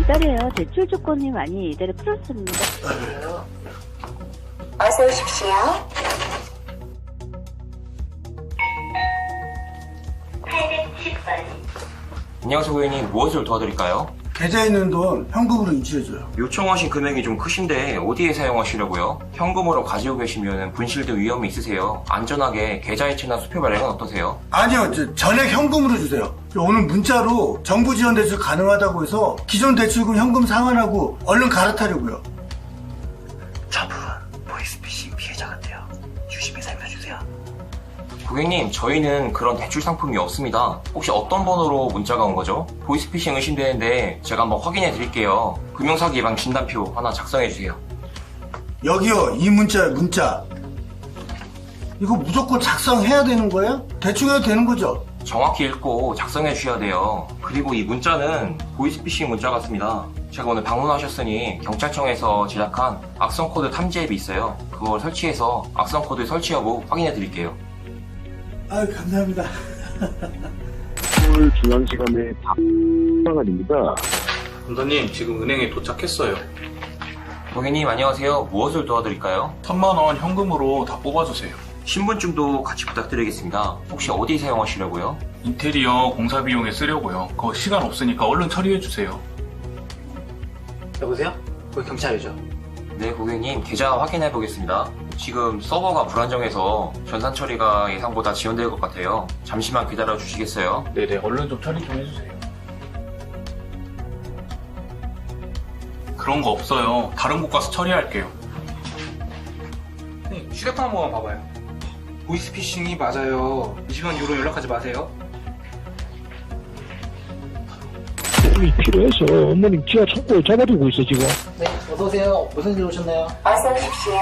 이달에요. 대출 조건이 많이 이달에 풀었습니다. 어서 오십시오. 810번. 안녕하세요 고객님 무엇을 도와드릴까요? 계좌에 있는 돈 현금으로 인출해줘요. 요청하신 금액이 좀 크신데 어디에 사용하시려고요? 현금으로 가지고 계시면 분실될 위험이 있으세요. 안전하게 계좌이체나 수표 발행은 어떠세요? 아니요, 저 전액 현금으로 주세요. 저 오늘 문자로 정부 지원 대출 가능하다고 해서 기존 대출금 현금 상환하고 얼른 갈아타려고요. 저분 보이스피싱 피해자 같아요. 유심히 살펴주세요. 고객님 저희는 그런 대출 상품이 없습니다. 혹시 어떤 번호로 문자가 온 거죠? 보이스피싱 의심되는데 제가 한번 확인해 드릴게요. 금융사기 예방 진단표 하나 작성해 주세요. 여기요, 이 문자, 문자. 이거 무조건 작성해야 되는 거예요? 대충 해도 되는 거죠? 정확히 읽고 작성해 주셔야 돼요. 그리고 이 문자는 보이스피싱 문자 같습니다. 제가 오늘 방문하셨으니 경찰청에서 제작한 악성 코드 탐지 앱이 있어요. 그걸 설치해서 악성 코드 설치 여부 확인해 드릴게요. 아 감사합니다. 서울 중앙지검의 박상환입니다. 검사님 지금 은행에 도착했어요. 고객님 안녕하세요. 무엇을 도와드릴까요? 천만 원 현금으로 다 뽑아주세요. 신분증도 같이 부탁드리겠습니다. 혹시 어디 사용하시려고요? 인테리어 공사 비용에 쓰려고요. 그거 시간 없으니까 얼른 처리해 주세요. 여보세요? 거기 경찰이죠? 네, 고객님 계좌 확인해 보겠습니다. 지금 서버가 불안정해서 전산 처리가 예상보다 지연될 것 같아요. 잠시만 기다려 주시겠어요? 네네 얼른 좀 처리 좀 해주세요. 그런 거 없어요. 다른 곳 가서 처리할게요. 네, 휴대폰 한 번만 봐봐요. 보이스피싱이 맞아요. 20만 유로 연락하지 마세요. 필요해서 어머님 지하 창고에 잡아두고 있어 지금. 네, 어서오세요. 무슨 일 오셨나요? 어서 오십시오.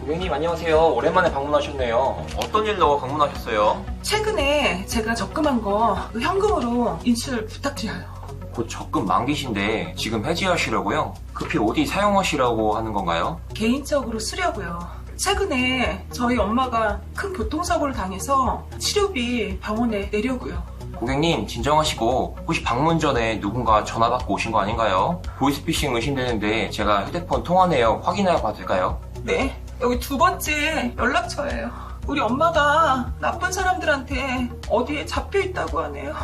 고객님 안녕하세요. 오랜만에 방문하셨네요. 어떤 일로 방문하셨어요? 최근에 제가 적금한 거그 현금으로 인출 부탁드려요. 곧 적금 만기신데 지금 해지하시려고요? 급히 어디 사용하시려고 하는 건가요? 개인적으로 쓰려고요. 최근에 저희 엄마가 큰 교통사고를 당해서 치료비 병원에 내려고요. 고객님 진정하시고 혹시 방문 전에 누군가 전화 받고 오신 거 아닌가요? 보이스피싱 의심되는데 제가 휴대폰 통화 내역 확인해 봐도 될까요? 네, 여기 두 번째 연락처예요. 우리 엄마가 나쁜 사람들한테 어디에 잡혀 있다고 하네요.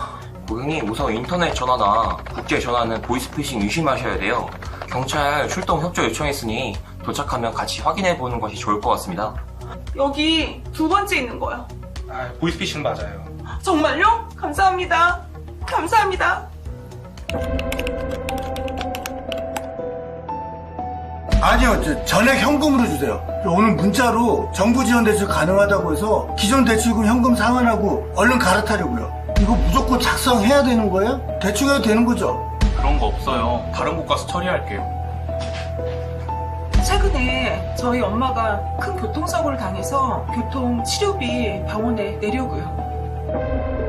고객님 우선 인터넷 전화나 국제 전화는 보이스피싱 의심하셔야 돼요. 경찰 출동 협조 요청했으니 도착하면 같이 확인해 보는 것이 좋을 것 같습니다. 여기 두 번째 있는 거요. 아, 보이스피싱 맞아요. 정말요? 감사합니다. 감사합니다. 아니요, 저 전액 현금으로 주세요. 저 오늘 문자로 정부 지원 대출 가능하다고 해서 기존 대출금 현금 상환하고 얼른 갈아타려고요. 이거 무조건 작성해야 되는 거예요? 대충 해도 되는 거죠? 그런 거 없어요. 다른 곳 가서 처리할게요. 최근에 저희 엄마가 큰 교통사고를 당해서 교통 치료비 병원에 내려고요.